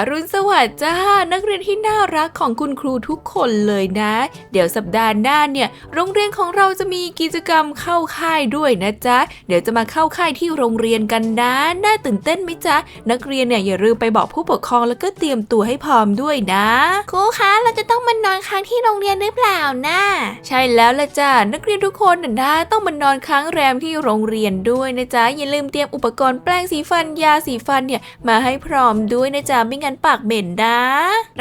อรุณสวัสดิ์จ้า นักเรียนที่น่ารักของคุณครูทุกคนเลยนะ เดี๋ยวสัปดาห์หน้าเนี่ย โรงเรียนของเราจะมีกิจกรรมเข้าค่ายด้วยนะจ๊ะ เดี๋ยวจะมาเข้าค่ายที่โรงเรียนกันนะ น่าตื่นเต้นไหมจ๊ะ นักเรียนเนี่ยอย่าลืมไปบอกผู้ปกครองแล้วก็เตรียมตัวให้พร้อมด้วยนะครูคะเราจะต้องมานอนค้างที่โรงเรียนหรือเปล่านะใช่แล้วละจ้านักเรียนทุกคนน่ะนะต้องมานอนค้างแรมที่โรงเรียนด้วยนะจ๊ะอย่าลืมเตรียมอุปกรณ์แปรงสีฟันยาสีฟันเนี่ยมาให้พร้อมด้วยนะจ๊ะไม่งั้นปากเหม็นนะ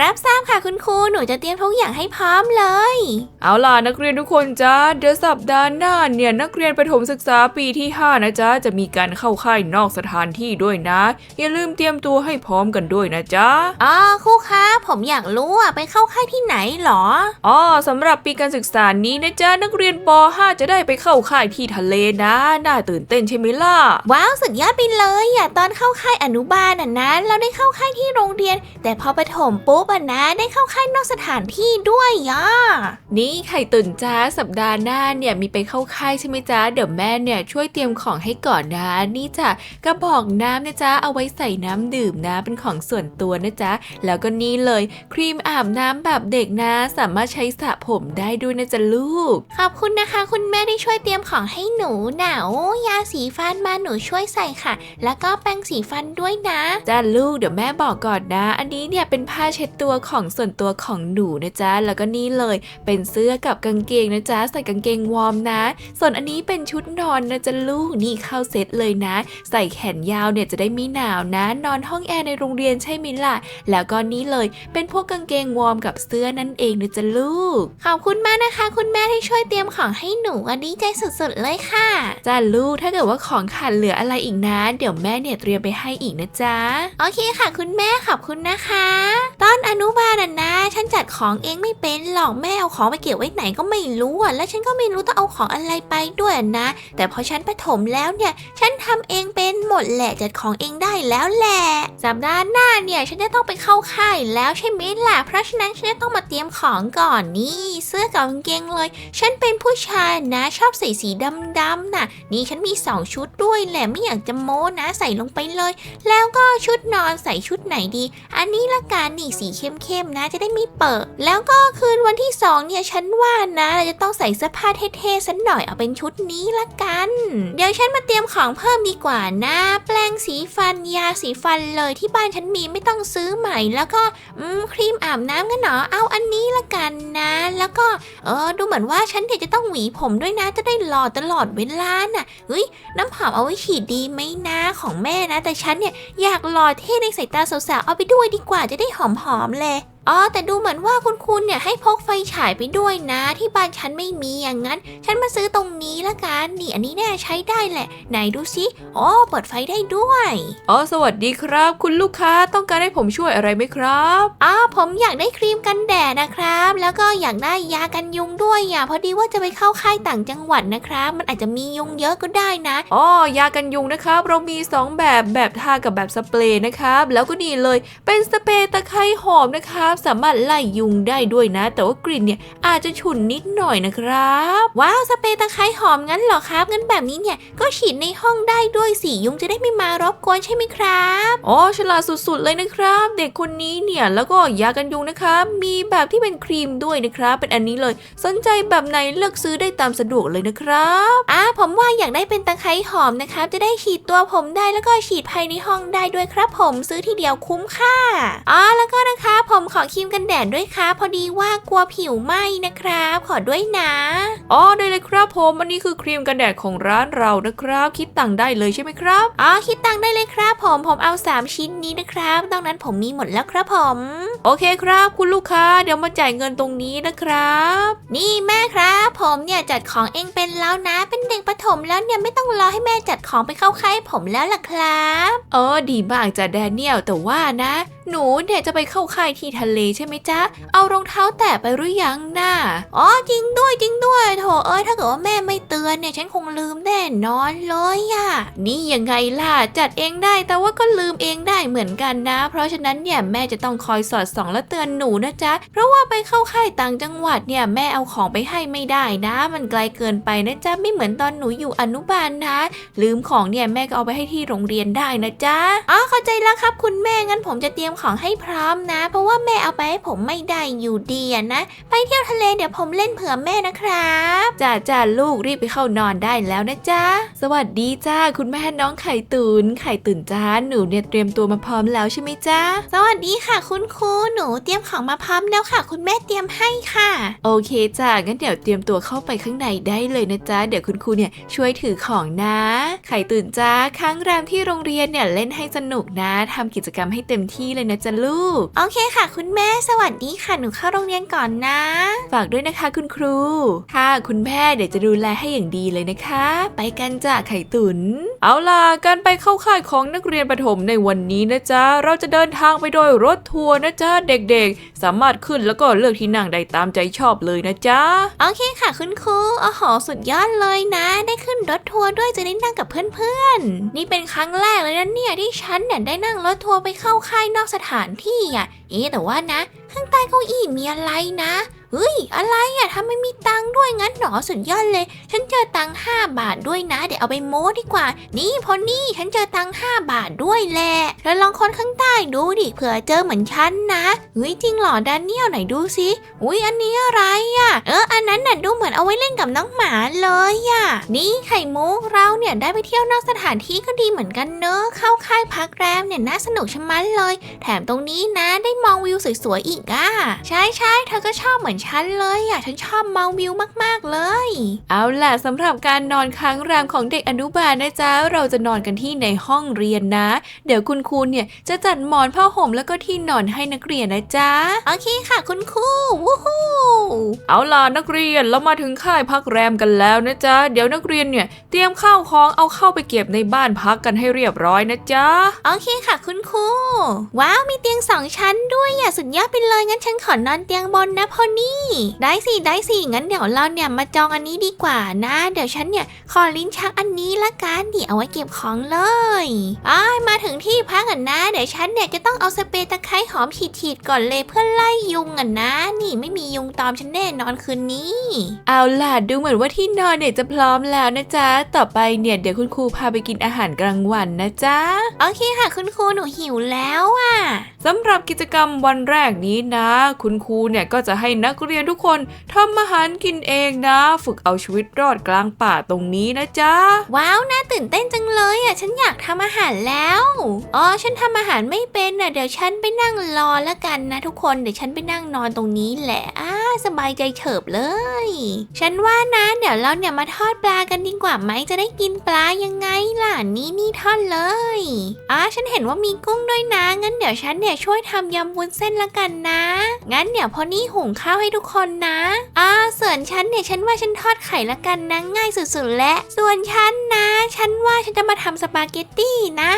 รับทราบค่ะคุณครูหนูจะเตรียมทุกอย่างให้พร้อมเลย เอาล่ะนักเรียนทุกคนจ้าเดี๋ยวสัปดาห์หน้าเนี่ยนักเรียนประถมศึกษาปีที่ 5 นะจ๊ะจะมีการเข้าค่ายนอกสถานที่ด้วยนะ อย่าลืมเตรียมตัวให้พร้อมกันด้วยนะจ๊ะอ๋อครูคะ ผมอยากรู้อะไปเข้าค่ายที่ไหนเหรอ อ๋อสำหรับปีการศึกษานี้นะจ๊ะนักเรียนป .5 จะได้ไปเข้าค่ายที่ทะเลนะ น่าตื่นเต้นใช่ไหมล่ะ ว้าวสุดยอดไปเลยอย่าตอนเข้าค่ายอนุบาลอะนะ เราได้เข้าค่ายที่โรงเรียน แต่พอประถมปุ๊บอะนะ ได้เข้าค่ายนอกสถานที่ด้วยย่านี่ไข่ตุ่นจ้าสัปดาห์หน้าเนี่ยมีไปเข้าค่ายใช่ไหมจ๊ะเดี๋ยวแม่เนี่ยช่วยเตรียมของให้ก่อนนะนี่จ้ะกระบอกน้ำนะจ๊ะเอาไว้ใส่น้ำดื่มนะเป็นของส่วนตัวนะจ๊ะแล้วก็นี่เลยครีมอาบน้ำแบบเด็กนะ สามารถใช้สระผมได้ด้วยนะจ๊ะลูก ขอบคุณนะคะ คุณแม่ที่ช่วยเตรียมของให้หนูหนาวายาสีฟันมาหนูช่วยใส่ค่ะ แล้วก็แปรงสีฟันด้วยนะจ้าลูกเดี๋ยวแม่บอกก่อนนะ อันนี้เนี่ยเป็นผ้าเช็ดตัวของส่วนตัวของหนูนะจ๊ะแล้วก็นี่เลย เป็นเสื้อกับกางเกงนะจ๊ะใส่กางเกงวอร์มนะ ส่วนอันนี้เป็นชุดนอนนะจ๊ะลูกนี่เข้าเซตเลยนะ ใส่แขนยาวเนี่ยจะได้ไม่หนาวนะ นอนห้องแอร์ในโรงเรียนใช่ไหมล่ะแล้วก็นี่เลยเป็นพวกกางเกงวอร์มกับเสื้อนั่นเองนะจ๊ะลูก ขอบคุณมากนะคะ คุณแม่ที่ช่วยเตรียมของให้หนูอันดีใจสุดๆเลยค่ะจ้าลูกถ้าเกิดว่าของขาดเหลืออะไรอีกนะ เดี๋ยวแม่เนี่ยเตรียมไปให้อีกนะจ๊ะโอเคค่ะ คุณแม่ขอบคุณนะคะ ตอนอนุบาลน่ะนะฉันจัดของเองไม่เป็นหรอกแม่เอาของไปเก็บไว้ไหนก็ไม่รู้อะและฉันก็ไม่รู้ต้องเอาของอะไรไปด้วยนะ แต่พอฉันประถมแล้วเนี่ย ฉันทำเองเป็นหมดแหละจัดของเองได้แล้วแหละสัปดาห์หน้าเนี่ย ฉันจะต้องไปเข้าค่ายแล้วใช่ไหมล่ะ เพราะฉะนั้นฉันจะต้องมาเตรียมของก่อนนี่ เสื้อกับกางเกงเลย ฉันเป็นผู้ชายนะชอบใส่สีดำๆน่ะ นี่ฉันมีสองชุดด้วยแหละไม่อยากจะโม้นะใส่ลงไปเลย แล้วก็ชุดนอนใส่ชุดไหนดี อันนี้ละกันนี่สีเข้มๆนะ จะได้ไม่เปิด แล้วก็คืนวันที่สองเนี่ยฉันว่านะเราจะต้องใส่เสื้อผ้าเท่ๆสักหน่อยเอาเป็นชุดนี้ละกัน เดี๋ยวฉันมาเตรียมของเพิ่มดีกว่านะ แปรงสีฟันยาสีฟันเลยที่บ้านฉันมีไม่ต้องซื้อใหม่แล้วก็อืครีมอาบน้ำกันเนาะเอาอันนี้ละกันนะ แล้วก็เออดูเหมือนว่าฉันเดี๋ยวจะต้องหวีผมด้วยนะ จะได้หล่อตลอดเวลาน่ะเฮ้ยน้ำหอมเอาไว้ฉีดดีไหมนะของแม่นะ แต่ฉันเนี่ยอยากหล่อเท่ในสายตาสาวๆเอาไปด้วยดีกว่าจะได้หอมๆเลย อ๋อแต่ดูเหมือนว่าคุณคุณเนี่ยให้พกไฟฉายไปด้วยนะ ที่บ้านฉันไม่มีอย่างนั้น ฉันมาซื้อตรงนี้ละกันนี่อันนี้แน่ใช้ได้แหละ ไหนดูสิอ๋อเปิดไฟได้ด้วย อ๋อสวัสดีครับ คุณลูกค้าต้องการให้ผมช่วยอะไรไหมครับอ๋อผมอยากได้ครีมกันแดดนะครับ แล้วก็อยากได้ยากันยุงด้วยอะพอดีว่าจะไปเข้าค่ายต่างจังหวัดนะครับ มันอาจจะมียุงเยอะก็ได้นะอ๋อยากันยุงนะครับ เรามี 2 แบบแบบทากับแบบสเปรย์นะครับแล้วก็นี่เลยเป็นสเปรย์ตะไคร้หอมนะครับสามารถไล่ยุงได้ด้วยนะ แต่ว่ากลิ่นเนี่ยอาจจะฉุนนิดหน่อยนะครับ ว้าวสเปรย์ตะไคร้หอมงั้นเหรอครับงั้นแบบนี้เนี่ยก็ฉีดในห้องได้ด้วยสิยุงจะได้ไม่มารบกวนใช่ไหมครับอ๋อฉลาดสุดๆเลยนะครับ เด็กคนนี้เนี่ยแล้วก็ยากันยุงนะครับมีแบบที่เป็นครีมด้วยนะครับ เป็นอันนี้เลย สนใจแบบไหนเลือกซื้อได้ตามสะดวกเลยนะครับอ่าผมว่าอยากได้เป็นตะไคร้หอมนะครับ จะได้ฉีดตัวผมได้แล้วก็ฉีดภายในห้องได้ด้วยครับ ผมซื้อทีเดียวคุ้มค่าอ๋อแล้วก็นะคะ ผมขอครีมกันแดดด้วยครับพอดีว่ากลัวผิวไหม้นะครับ ขอด้วยนะ อ๋อได้เลยครับผมอันนี้คือครีมกันแดดของร้านเรานะครับ คิดตังค์ได้เลยใช่ไหมครับ อ๋อคิดตังค์ได้เลยครับ ผมผมเอา 3 ชิ้นนี้นะครับตรงนั้นผมมีหมดแล้วครับผม โอเคครับ คุณลูกค้าเดี๋ยวมาจ่ายเงินตรงนี้นะครับ นี่แม่ครับ ผมเนี่ยจัดของเองเป็นแล้วนะเป็น เด็กประถมแล้วเนี่ยไม่ต้องรอให้แม่จัดของไปเข้าค่ายให้ผมแล้วล่ะครับเออดีมากจ้ะแดเนียลแต่ว่านะ หนูเนี่ยจะไปเข้าค่ายที่ทะเลใช่ไหมจ๊ะ เอารองเท้าแตะไปหรือยังน่ะอ๋อจริงด้วยจริงด้วยโถเอ้ยถ้าเกิดว่าแม่ไม่เตือนเนี่ยฉันคงลืมแน่นอนเลยอะนี่ยังไงล่ะจัดเองได้แต่ว่าก็ลืมเองได้เหมือนกันนะ เพราะฉะนั้นเนี่ยแม่จะต้องคอยสอดส่องและเตือนหนูนะจ๊ะ เพราะว่าไปเข้าค่ายต่างจังหวัดเนี่ยแม่เอาของไปให้ไม่ได้นะ มันไกลเกินไปนะจ๊ะไม่เหมือนตอนหนูอยู่อนุบาลนะ ลืมของเนี่ยแม่ก็เอาไปให้ที่โรงเรียนได้นะจ๊ะอ๋อเข้าใจแล้วครับ คุณแม่งั้นผมจะเตรียมของให้พร้อมนะ เพราะว่าแม่เอาไปให้ผมไม่ได้อยู่ดีอะนะ ไปเที่ยวทะเลเดี๋ยวผมเล่นเผื่อแม่นะครับจ้าจ้าลูกรีบไปเข้านอนได้แล้วนะจ๊ะสวัสดีจ้าคุณแม่น้องไข่ตุนไข่ตุนจ้าหนูเนี่ยเตรียมตัวมาพร้อมแล้วใช่ไหมจ้าสวัสดีค่ะ คุณครูหนูเตรียมของมาพร้อมแล้วค่ะ คุณแม่เตรียมให้ค่ะ โอเคจ้างั้นเดี๋ยวเตรียมตัวเข้าไปข้างในได้เลยนะจ๊ะเดี๋ยวคุณครูเนี่ยช่วยถือของนะ ไข่ตุนจ้าค้างแรมที่โรงเรียนเนี่ยเล่นให้สนุกนะทำกิจกรรมให้เต็มที่เลยนะจ๊ะลูก โอเคค่ะ คุณแม่สวัสดีค่ะหนูเข้าโรงเรียนก่อนนะ ฝากด้วยนะคะคุณครู ค่ะคุณแม่เดี๋ยวจะดูแลให้อย่างดีเลยนะคะ ไปกันจ้ะไข่ตุนเอาล่ะการไปเข้าค่ายของนักเรียนประถมในวันนี้นะจ๊ะเราจะเดินทางไปโดยรถทัวร์นะจ๊ะเด็กๆ สามารถขึ้นแล้วก็เลือกที่นั่งได้ตามใจชอบเลยนะจ๊ะโอเคค่ะคุณครูโอ้โหสุดยอดเลยนะได้ขึ้นรถทัวร์ด้วยจะได้นั่งกับเพื่อนๆ นี่เป็นครั้งแรกเลยนะเนี่ยที่ฉันเนี่ยได้นั่งรถทัวร์ไปเข้าค่ายนอกสถานที่อะ เอ๊ะแต่ว่านะ ข้างใต้เก้าอี้มีอะไรนะ เฮ้ย อะไรอะทำไมมีตังค์ด้วยงั้นหรอสุดยอดเลย ฉันเจอตังค์ห้าบาทด้วยนะ เดี๋ยวเอาไปโม้ดีกว่า นี่พอนี่ฉันเจอตังค์ห้าบาทด้วยแหละแล้วลองคนข้างใต้ดูดิเผื่อเจอเหมือนฉันนะเฮ้ยจริงเหรอแดเนียลไหนดูสิอุ้ยอันนี้อะไรอะ เอออันนั้นน่ะดูเหมือนเอาไว้เล่นกับน้องหมาเลยอะนี่ไข่มุกเราเนี่ยได้ไปเที่ยวนอกสถานที่ก็ดีเหมือนกันเนอะเข้าค่ายพักแรมเนี่ยน่าสนุกชะมัดเลย แถมตรงนี้นะได้มองวิวสวยๆอีกอะใช่ใช่เธอก็ชอบเหมือนฉันเลยอะฉันชอบมองวิวมากๆเลย เอาล่ะสำหรับการนอนค้างแรมของเด็กอนุบาลนะจ๊ะเราจะนอนกันที่ในห้องเรียนนะ เดี๋ยวคุณครูเนี่ยจะจัดหมอนผ้าห่มแล้วก็ที่นอนให้นักเรียนนะจ๊ะโอเคค่ะคุณครูวู้ฮู้เอาล่ะนักเรียนเรามาถึงค่ายพักแรมกันแล้วนะจ๊ะเดี๋ยวนักเรียนเนี่ยเตรียมข้าวของเอาเข้าไปเก็บในบ้านพักกันให้เรียบร้อยนะจ๊ะโอเคค่ะคุณครูว้าวมีเตียงสองชั้นด้วยอะสุดยอดไปเลยงั้นฉันขอนอนเตียงบนนะพอนี่ได้สิได้สิงั้นเดี๋ยวเราเนี่ยมาจองอันนี้ดีกว่านะ เดี๋ยวฉันเนี่ยขอลิ้นชักอันนี้ละกันเดี๋ยวเอาไว้เก็บของเลยอ้ายมาถึงที่พักอะนะ เดี๋ยวฉันเนี่ยจะต้องเอาสเปรย์ตะไคร้หอมฉีดๆก่อนเลยเพื่อไล่ยุงอะนะ นี่ไม่มียุงตอมฉันแน่นอนคืนนี้ เอาล่ะดูเหมือนว่าที่นอนเนี่ยจะพร้อมแล้วนะจ๊ะต่อไปเนี่ยเดี๋ยวคุณครูพาไปกินอาหารกลางวันนะจ๊ะโอเคค่ะคุณครูหนูหิวแล้วอะสำหรับกิจกรรมวันแรกนี้นะ คุณครูเนี่ยก็จะให้นักเรียนทุกคนทำอาหารกินเองนะ ฝึกเอาชีวิตรอดกลางป่าตรงนี้นะจ๊ะ ว้าว น่าตื่นเต้นจังเลยอะ ฉันอยากทำอาหารแล้ว อ๋อ ฉันทำอาหารไม่เป็นอะ เดี๋ยวฉันไปนั่งรอแล้วกันนะทุกคน เดี๋ยวฉันไปนั่งนอนตรงนี้แหละอ้า สบายใจเฉิบเลย ฉันว่านะ เดี๋ยวเราเนี่ยมาทอดปลากันดีกว่าไหมจะได้กินปลายังไงล่ะนี่นี่ทอดเลยอ๋อฉันเห็นว่ามีกุ้งด้วยนะ งั้นเดี๋ยวฉันเนี่ยช่วยทำยำวุ้นเส้นละกันนะ งั้นเดี๋ยวพอนี่หุงข้าวให้ทุกคนนะอ่าส่วนฉันเนี่ยฉันว่าฉันทอดไข่ละกันนะง่ายสุดๆและ ส่วนฉันนะ ฉันว่าฉันจะมาทำสปาเกตตี้นะ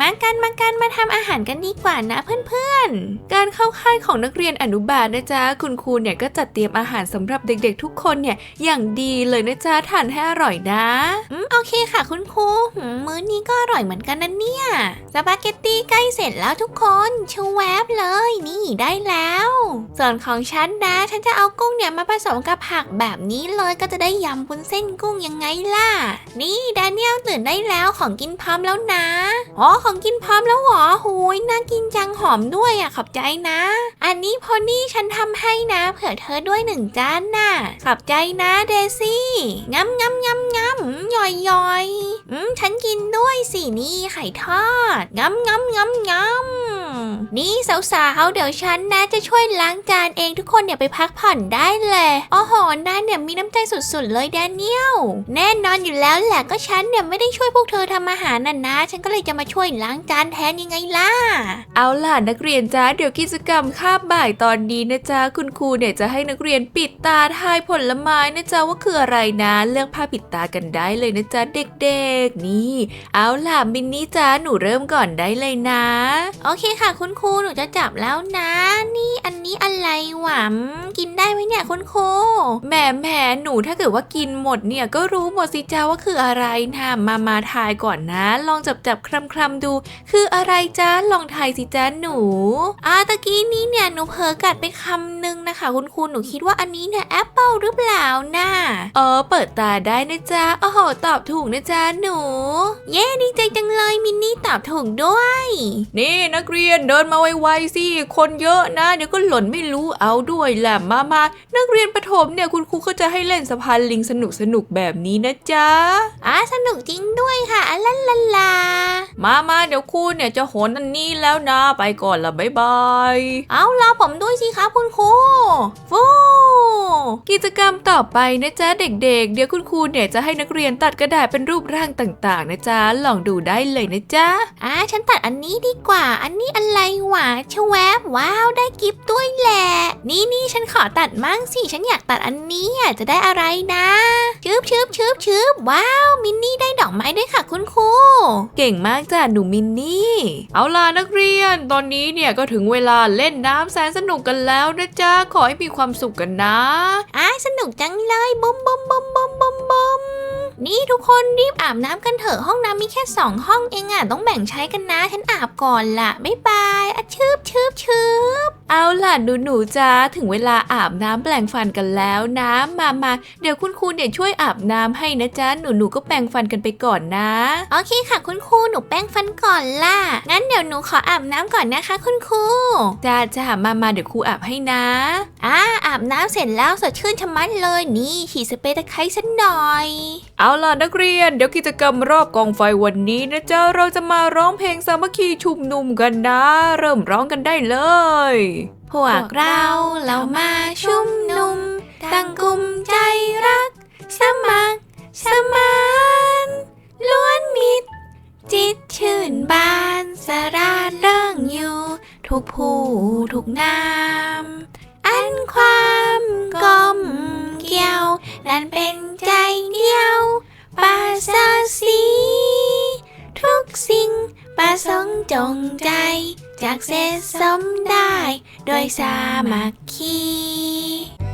มากันมากันมาทำอาหารกันดีกว่านะเพื่อนๆ การเข้าค่ายของนักเรียนอนุบาลนะจ๊ะคุณครูเนี่ยก็จัดเตรียมอาหารสำหรับเด็กๆ ทุกคนเนี่ยอย่างดีเลยนะจ๊ะทานให้อร่อยนะอืมโอเคค่ะคุณครูมื้อนี้ก็อร่อยเหมือนกันนะเนี่ยสปาเกตตี้ใกล้เสร็จแล้วทุกคนชูแวบเลยนี่ได้แล้ว ส่วนของฉันนะฉันจะเอากุ้งเนี่ยมาผสมกับผักแบบนี้เลยก็จะได้ยำบุนเส้นกุ้งยังไงล่ะ นี่แดเนี่ยตื่นได้แล้วของกินพร้อมแล้วนะ อ๋อของกินพร้อมแล้วเหรอหูยน่ากินจังหอมด้วยอะขอบใจนะ อันนี้พอนี่ฉันทำให้นะเผื่อเธอด้วยหนึ่งจานน่ะ ขอบใจนะเดซี่งำงำงำงำย่อยย่อยอืมฉันกินด้วยสินี่ไข่ทอดงำงำงำงำ นี่สาวๆ เดี๋ยวฉันนะจะช่วยล้างจานเองทุกคนเนี่ยไปพักผ่อนได้เลยโอ้โหนายเนี่ยมีน้ำใจสุดๆ เลยแดเนียล แน่นอนอยู่แล้วแหละก็ฉันเนี่ยไม่ได้ช่วยพวกเธอทำอาหารน่ะนะ ฉันก็เลยจะมาช่วยล้างจานแทนยังไงล่ะ เอาล่ะนักเรียนจ้าเดี๋ยวกิจกรรมคาบบ่ายตอนนี้นะจ๊ะคุณครูเนี่ยจะให้นักเรียนปิดตาทายผลไม้นะจ๊ะว่าคืออะไรนะ เลือกผ้าปิดตากันได้เลยนะจ๊ะเด็กๆ นี่ เอาล่ะมินนี่จ้าหนูเริ่มก่อนได้เลยนะ โอเคค่ะคุณครูหนูจะจับแล้วนะ นี่อันนี้อะไรหวมกินได้ไหมเนี่ยคุณครูแหมแหมหนูถ้าเกิดว่ากินหมดเนี่ยก็รู้หมดสิจ้าว่าคืออะไรนะมามาทายก่อนนะ ลองจับจับคลำคลำดู คืออะไรจ้าลองทายสิจ้าหนูอ่าตะกี้นี้เนี่ยหนูเผลอกัดไปคำหนึ่งนะคะ คุณครูหนูคิดว่าอันนี้เนี่ยแอปเปิลหรือเปล่านะเออเปิดตาได้นะจ๊ะโอ้โหตอบถูกนะจ๊ะหนู เย้ดีใจจังเลยมินนี่ตอบถูกด้วย นี่นักเรียนเดินมาไวๆสิ คนเยอะนะ เดี๋ยวก็หล่นไม่รู้เอาด้วยแหละมามานักเรียนประถมเนี่ยคุณครูก็จะให้เล่นสะพานลิงสนุกสนุกๆแบบนี้นะจ๊ะอะสนุกจริงด้วยค่ะอะลันลาลามามาเดี๋ยวครูเนี่ยจะโหนอันนี้แล้วนะไปก่อนละบ๊ายบายเอารอผมด้วยสิครับคุณครูฟูกิจกรรมต่อไปนะจ๊ะเด็ก ๆ เดี๋ยวคุณครูเนี่ยจะให้นักเรียนตัดกระดาษเป็นรูปร่างต่าง ๆ นะจ๊ะลองดูได้เลยนะจ๊ะอะฉันตัดอันนี้ดีกว่า อันนี้อะไรหวะชะแวบว้าวได้กิฟต์ด้วยแหละ นี่นี่ฉันขอตัดมั่งสิ ฉันอยากตัดอันนี้อะจะได้อะไรนะชืบชืบชืบชืบว้าว มินนี่ได้ดอกไม้ด้วยค่ะคุณครูเก่งมากจ้ะหนูมินนี่ เอาล่ะนักเรียน ตอนนี้เนี่ยก็ถึงเวลาเล่นน้ำแสนสนุกกันแล้วนะจ๊ะขอให้มีความสุขกันนะอะสนุกจังเลยบุมบุมบุมบุมบุมบุม นี่ทุกคนรีบอาบน้ำกันเถอะห้องน้ำมีแค่สองห้องเองอะต้องแบ่งใช้กันนะฉันอาบก่อนละบ๊ายบายอะชืบชืบชืบเอาล่ะหนูหนูจ้าถึงเวลาอาบน้ำแปลงฟันกันแล้วนะมามาเดี๋ยวคุณครูเนี่ยช่วยอาบน้ำให้นะจ๊ะหนูหนูก็แปรงฟันกันไปก่อนนะโอเคค่ะคุณครูหนูแป้งฟันก่อนล่ะงั้นเดี๋ยวหนูขออาบน้ำก่อนนะคะ คุณครูจ้าจ้ามามาเดี๋ยวครูอาบให้นะอ่าอาบน้ำเสร็จแล้วสดชื่นชะมัดเลยนี่ฉีดสเปรย์ตะไคร้สักหน่อย เอาล่ะนักเรียนเดี๋ยวกิจกรรมรอบกองไฟวันนี้นะจ๊ะเราจะมาร้องเพลงสามัคคีชุมนุมกันนะ เริ่มร้องกันได้เลย พวกเราเรามาชุมนุมตั้งกลุ่มใจรัก สมัคร สมานล้วนมิตร จิตชื่นบานสราดเรื่องอยู่ ทุกผู้ทุกนาม อันความกลม เกี่ยว นั้นเป็นใจเดียวปราศสีทุกสิ่งประสงค์จงใจ จากเสสมได้ โดยสามัคคี